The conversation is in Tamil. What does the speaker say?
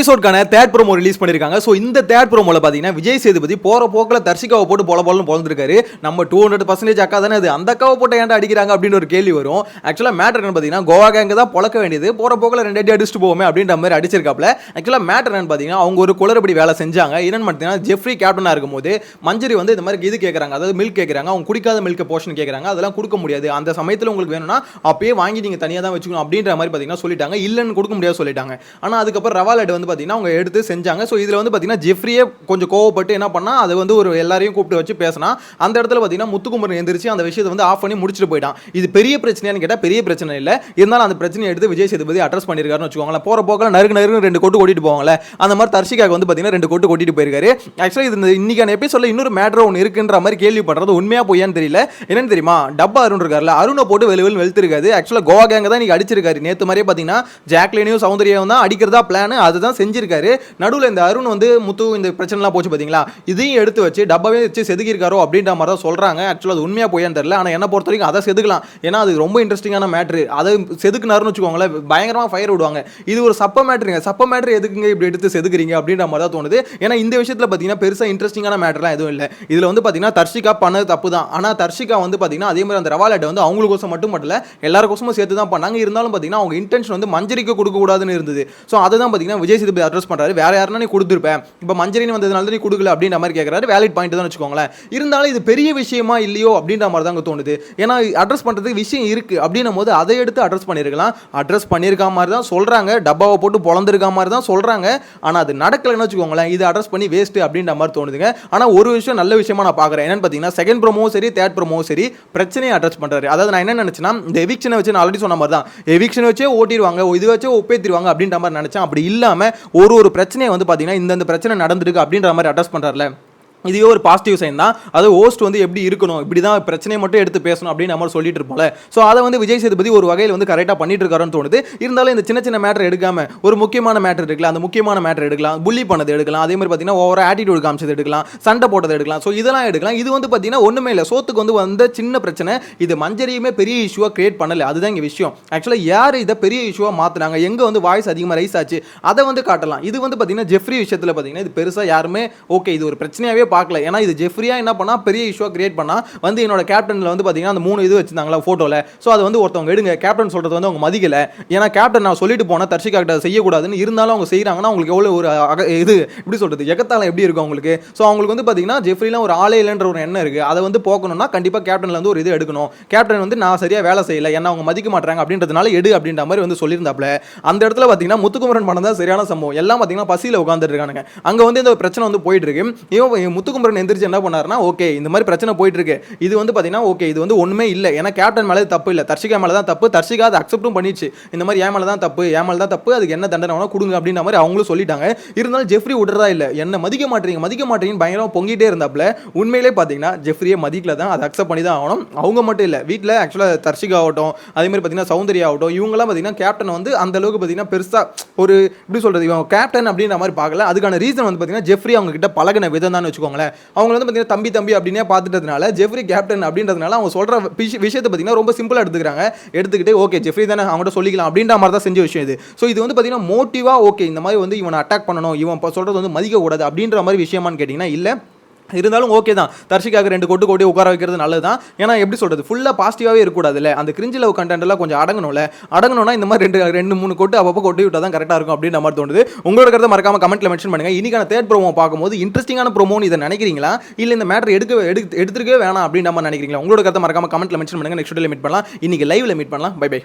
எபிசோட்கான தேர்ட் ப்ரோமோ ரிலீஸ் பண்ணியிருக்காங்க ஸோ இந்த தேர்ட் ப்ரோமோல பார்த்தீங்கன்னா விஜய் சேதுபதி போகிற போக்கில் தர்ஷிகாவை போட்டு போல போலன்னு பிறந்திருக்காரு நம்ம டூ ஹண்ட்ரட் பர்சன்டேஜ் அக்கா தானே அது. அந்த அக்காவை போட்டு ஏன்டா அடிக்கிறாங்க அப்படின்னு ஒரு கேள்வி வரும். ஆக்சுவலாக மேட்டர் என்ன பார்த்தீங்கன்னா கோவா அங்கே தான் பழக்க வேண்டியது. போகிற போக்கில் ரெண்டு அடி அடிச்சுட்டு போவோமே அப்படின்ற மாதிரி அடிச்சிருக்காப்ல ஆக்சுவலாக மேட்டர் என்னன்னு பார்த்தீங்கன்னா அவங்க ஒரு குளறுபடி வேலை செஞ்சாங்க. என்னென்னு பார்த்தீங்கன்னா ஜெஃப்ரி கேப்டனாக இருக்கும்போது மஞ்சரி வந்து இந்த மாதிரி இது கேட்குறாங்க அதாவது மில்க் கேட்குறாங்க அவங்க குடிக்காத மில்க் போர்ஷன் கேட்குறாங்க அதெல்லாம் கொடுக்க முடியாது. அந்த சமயத்தில் உங்களுக்கு வேணும்னா அப்பயே வாங்கி நீங்கள் தனியாக தான் வச்சுக்கணும் அப்படின்ற மாதிரி பார்த்தீங்கன்னா சொல்லிட்டாங்க. இல்லைன்னு கொடுக்க முடியாது சொல்லிட்டாங்க. ஆனால் அதுக்கப்புறம் ரவா லட்டு வந்து பார்த்தீங்கன்னா அவங்க எடுத்து செஞ்சாங்க. ஸோ இதில் வந்து பார்த்தீங்கன்னா ஜெஃப்ரியே கொஞ்சம் கோவப்பட்டு என்ன பண்ணால் அது வந்து ஒரு எல்லாரையும் கூப்பிட்டு வச்சு பேசினா அந்த இடத்துல பார்த்தீங்கன்னா முத்துக்குமரன் எந்திரிச்சு அந்த விஷயத்தை வந்து ஆஃப் பண்ணி முடிச்சுட்டு போயிட்டான். இது பெரிய பிரச்சனையான்னு கேட்டால் பெரிய பிரச்சனை இல்லை. இருந்தாலும் அந்த பிரச்சனையை எடுத்து விஜய் சேதுபதி அட்ரஸ் பண்ணியிருக்காருன்னு வச்சுக்கோங்களேன். போகிற போக்கில் நறுக்கு நறுக்கு ரெண்டு கொட்டு கூட்டிட்டு போவாங்களே அந்த மாதிரி தர்ஷிகாக்கு வந்து பார்த்தீங்கன்னா ரெண்டு கொட்டு கொட்டிட்டு போயிருக்காரு. ஆக்சுவலாக இது இந்த இன்னைக்கான சொல்ல இன்னொரு மேட்ரு ஒன்று இருக்குன்ற மாதிரி கேள்விப்படுறது உண்மையாக பொய்யான்னு தெரியல. என்னன்னு தெரியுமா? டப்பா அருண் இருக்கார்ல அருணை போட்டு வெளி வெளி வெளுத்திருக்காது ஆக்சுவலாக கோவா கேங்க தான் இன்னைக்கு அடிச்சிருக்காரு. நேற்று மாதிரியே பார்த்தீங்கன்னா ஜாக்லினையும் சௌந்தரியும் தான் அடிக்கிறதா பிளான் அதுதான் செஞ்சிருக்காரு. நடுவில் இந்த அருண் வந்து முத்து இந்த பிரச்சனைலாம் போச்சு பார்த்தீங்களா இதையும் எடுத்து வச்சு டப்பாவே வச்சு செதுக்கியிருக்காரோ அப்படின்ற மாதிரி தான் சொல்கிறாங்க ஆக்சுவலாக அது உண்மையாக போயான்னு தெரியல. ஆனால் என்ன பொறுத்த வரைக்கும் அதை செதுக்கலாம். ஏன்னா அது ரொம்ப இன்ட்ரெஸ்டிங்கான மேட்ரு அதை செதுக்குனாருன்னு வச்சுக்கோங்களேன் பயங்கரமாக ஃபயர் விடுவாங்க. இது ஒரு சப்ப மேட்ருங்க சப்ப மேட்ரு எதுக்குங்க இப்படி எடுத்து செதுக்குறீங்க அப்படின்ற மாதிரி தான் தோணுது. ஏன்னா இந்த விஷயத்தில் பார்த்தீங்கன்னா பெருசாக இன்ட்ரெஸ்டிங்கான மேட்டர்லாம் எதுவும் இல்லை. இதில் வந்து பார்த்தீங்கன்னா தர்ஷிகா பண்ணது தப்பு தான். ஆனால் தர்ஷிகா வந்து பார்த்தீங்கன்னா அதே மாதிரி அந்த ரவாலட்டை வந்து அவங்களுக்கோசம் மட்டும் மட்டும் இல்லை எல்லாருக்கோசமும் சேர்த்து தான் பண்ணாங்க. இருந்தாலும் பார்த்தீங்கன்னா அவங்க இன்டென்ஷன் வந்து மஞ்சரிக்கு கொடுக்கக்கூடாதுன்னு இருந்தது. ஸோ அதை தான் பார்த்தீங்கன்னா விஜய் சேதுபதி அட்ரஸ் பண்ணுறாரு வேறு யாருன்னா நீ கொடுத்துருப்பேன் இப்போ மஞ்சரின்னு வந்ததுனால தான் நீ கொடுக்கல அப்படின்ற மாதிரி கேட்குறாரு வேலிட் பாயிண்ட் தான் வச்சுக்கோங்களேன். இருந்தாலும் இது பெரிய விஷயமா இல்லையோ அப்படின்ற மாதிரி தான் தோணுது. ஏன்னா அட்ரஸ் பண்ணுறதுக்கு விஷயம் இருக்குது அப்படின்னும் போது அதை எடுத்து அட்ரஸ் பண்ணியிருக்கலாம் அட்ரஸ் பண்ணியிருக்கா மாதிரி தான் சொல்கிறாங்க டப்பாவை போட்டு பொழந்திருக்கா மாதிரி தான் சொல்கிறாங்க ஆனால் அது நடக்கலைன்னு வச்சுக்கோங்களேன். இது அட்ரஸ் பண்ணி வேஸ்ட் அப்படின்ற மாதிரி தோணுதுங்க. ஆனால் ஒரு விஷயம் நல்ல விஷயமா நான் பார்க்குறேன் என்னன்னு பார்த்தீங்கன்னா செகண்ட் ப்ரோமோவும் சரி தேர்ட் ப்ரோமோவும் சரி பிரச்சனையை அட்ரஸ் பண்ணுறாரு அதாவது நான் என்ன நினச்சேன்னா இந்த எவிக்ஷனை வச்சு நான் ஆல்ரெடி சொன்ன மாதிரி தான். எவிக்ஷனை வச்சே ஓட்டிடுவாங்க. இது வச்சே ஒப்பேத்திடுவாங்க அப்படின்ற மாதிரி நினச்சேன். அப்படி இல்லாமல் ஒரு ஒரு பிரச்சனையை வந்து பார்த்தீங்கன்னா இந்தந்த பிரச்சனை நடந்திருக்கு அப்படின்ற மாதிரி அட்ரஸ் பண்ணுறாருல இதுவே ஒரு பாசிட்டிவ் சைன் தான். அது ஹோஸ்ட் வந்து எப்படி இருக்கணும்? இப்படி தான் பிரச்சனையை மட்டும் எடுத்து பேசணும் அப்படின்னு நம்ம சொல்லிட்டு இருப்போம்ல. ஸோ அதை வந்து விஜய் சேதுபதி ஒரு வகையில் வந்து கரெக்டாக பண்ணிட்டு இருக்காருன்னு தோணுது. இருந்தாலும் இந்த சின்ன சின்ன மேட்டர் எடுக்காம ஒரு முக்கியமான மேட்டர் எடுக்கலாம் அந்த முக்கியமான மேட்டர் எடுக்கலாம் புள்ளி பண்ணது எடுக்கலாம் அதே மாதிரி பார்த்தீங்கன்னா ஓவர ஆட்டிடியூட் காமிச்சது எடுக்கலாம் சண்டை போட்டது எடுக்கலாம். ஸோ இதெல்லாம் எடுக்கலாம். இது வந்து பார்த்தீங்கன்னா ஒன்றுமே இல்லை. சோத்துக்கு வந்து வந்த சின்ன பிரச்சனை இது மஞ்சரியுமே பெரிய இஷ்யூவாக கிரியேட் பண்ணலை. அதுதான் இங்கே விஷயம். ஆக்சுவலாக யார் இதை பெரிய இஷ்யூவாக மாற்றினாங்க எங்கே வந்து வாய்ஸ் அதிகமாக ரைஸ் ஆச்சு? அதை வந்து காட்டலாம். இது வந்து பார்த்தீங்கன்னா ஜெஃப்ரி விஷயத்தில் பார்த்தீங்கன்னா இது பெருசாக யாருமே ஓகே இது ஒரு பிரச்சனையாகவே பார்க்கல. ஏன்னா இது ஜெஃப்ரியா என்ன பண்ணா பெரிய இஷ்யூவாக கிரியேட் பண்ணா வந்து என்னோட கேப்டனில் வந்து பார்த்தீங்கன்னா அந்த மூணு இது வச்சிருந்தாங்களா ஃபோட்டோவில் ஸோ அதை வந்து ஒருத்தவங்க எடுங்க. கேப்டன் சொல்கிறது வந்து அவங்க மதிக்கல. ஏன்னா கேப்டன் நான் சொல்லிட்டு போனால் தர்ஷிகா கிட்ட செய்யக்கூடாதுன்னு இருந்தாலும் அவங்க செய்கிறாங்கன்னா அவங்களுக்கு எவ்வளோ ஒரு அக- இது எப்படி சொல்கிறது எகத்தாலம் எப்படி இருக்கும் அவங்களுக்கு? ஸோ அவங்களுக்கு வந்து பார்த்தீங்கன்னா ஜெஃப்ரிலாம் ஒரு ஆளே இல்லைன்ற ஒரு எண்ணம் இருக்குது அதை வந்து போக்கணும்னா கண்டிப்பாக கேப்டனில் வந்து ஒரு இது எடுக்கணும். கேப்டன் வந்து நான் சரியாக வேலை செய்யலை என்ன அவங்க மதிக்க மாட்டாங்க அப்படின்றதுனால எடு அப்படின்ற மாதிரி வந்து சொல்லியிருந்தாப்ல அந்த இடத்துல பார்த்தீங்கன்னா முத்துக்குமரன் படம் தான் சரியான சம்பவம். எல்லாம் பார்த்தீங்கன்னா பசியில் உட்காந்துட்டு இருக்கானுங்க. அங்கே வந்து இந்த பிரச்சனை வந்து போயிட்டு இருக்கு. இவன் முத்துக்குமரன் எந்திரிச்சு என்ன பண்ணாருன்னா ஓகே இந்த மாதிரி பிரச்சனை போயிட்டு இருக்கு இது வந்து பார்த்தீங்கன்னா ஓகே இது வந்து ஒன்றுமே இல்லை. ஏன்னா கேப்டன் மேலே தப்பு இல்லை. தர்ஷிகா மேலே தான் தப்பு. தர்ஷிகா அதை அக்செப்டும் பண்ணிச்சு இந்த மாதிரி ஏன் மேலே தான் தப்பு ஏன் மேலே தான் தப்பு. அதுக்கு என்ன தண்டனை வேணா கொடுங்க அப்படின்ற மாதிரி அவங்களும் சொல்லிட்டாங்க. இருந்தாலும் ஜெஃப்ரி விடுறதா இல்லை. என்ன மதிக்க மாட்டீங்க மதிக்க மாட்டீங்கன்னு பயங்கரமாக பொங்கிட்டே இருந்தாப்புல உண்மையிலே பார்த்தீங்கன்னா ஜெஃப்ரியை மதிக்கல தான். அதை அக்செப்ட் பண்ணி தான் ஆகணும். அவங்க மட்டும் இல்லை. வீட்டில் ஆக்சுவலாக தர்ஷிகா ஆகட்டும் அதே மாதிரி பார்த்தீங்கன்னா சௌந்தர்யா ஆகட்டும் இவங்கெல்லாம் பார்த்தீங்கன்னா கேப்டன் வந்து அந்த அளவுக்கு பார்த்தீங்கன்னா பெருசாக ஒரு எப்படி சொல்கிறது இவன் கேப்டன் அப்படின்ற மாதிரி பார்க்கல. அதுக்கான ரீசன் வந்து பார்த்தீங்கன்னா ஜெஃப்ரி அவங்க கிட்ட பழகின விதம் தான் வச்சுக்கோங்களேன். அவங்க வந்து பார்த்தீங்கன்னா தம்பி தம்பி அப்படின்னே பார்த்துட்டதுனால ஜெஃப்ரி கேப்டன் அப்படின்றதுனால அவங்க சொல்கிற விஷயத்தை பார்த்தீங்கன்னா ரொம்ப சிம்பிளாக எடுத்துக்கிறாங்க. எடுத்துக்கிட்டு ஓகே ஜெஃப்ரி தானே அவங்கள்ட்ட சொல்லிக்கலாம் அப்படின்ற மாதிரி தான் செஞ்ச விஷயம் இது. ஸோ இது வந்து பார்த்தீங்கன்னா மோட்டிவாக ஓகே இந்த மாதிரி வந்து இவனை அட்டாக் பண்ணணும் இவன் இப்போ சொல்கிறது வந்து மதிக்கக்கூடாது அப்படின்ற மாதிரி விஷயமான்னு கேட்டிங்கன்னா இல்லை. இருந்தாலும் ஓகே தான். தர்ஷிக்காக ரெண்டு கொட்டு கொட்டி உட்கார வைக்கிறது நல்லது தான் ஏன்னா எப்படி சொல்கிறது ஃபுல்லாக பாசிட்டிவாகவே இருக்கக்கூடாதுல்ல. அந்த கிரிஞ்சி லவ் கண்டென்ட்லாம் கொஞ்சம் அடங்கணும்ல. அடங்கணும்னா இந்த மாதிரி ரெண்டு ரெண்டு மூணு கொட்டு அப்பப்போ கொட்டி விட்டால் தான் கரெக்டாக இருக்கும் அப்படின்ற மாதிரி தோணுது. உங்களோட கருத்தை மறக்காம கமெண்ட்ல மென்ஷன் பண்ணுங்க. இன்றைக்கான தேர்ட் ப்ரோமோ பார்க்கும்போது இன்ட்ரெஸ்டிங்கான ப்ரோமோன்னு இதை நினைக்கிறீங்களா? இல்லை இந்த மேட்டர் எடுக்க எடுத்து எடுத்துருக்கவே வேணாம் அப்படின்ற மாதிரி நினைக்கிறீங்களா? உங்களோட கருத்தை மறக்காம கமெண்ட்ல மென்ஷன் பண்ணுங்க. நெக்ஸ்ட் மீட் பண்ணலாம். இன்னைக்கு லைவ்ல மீட் பண்ணலாம். By by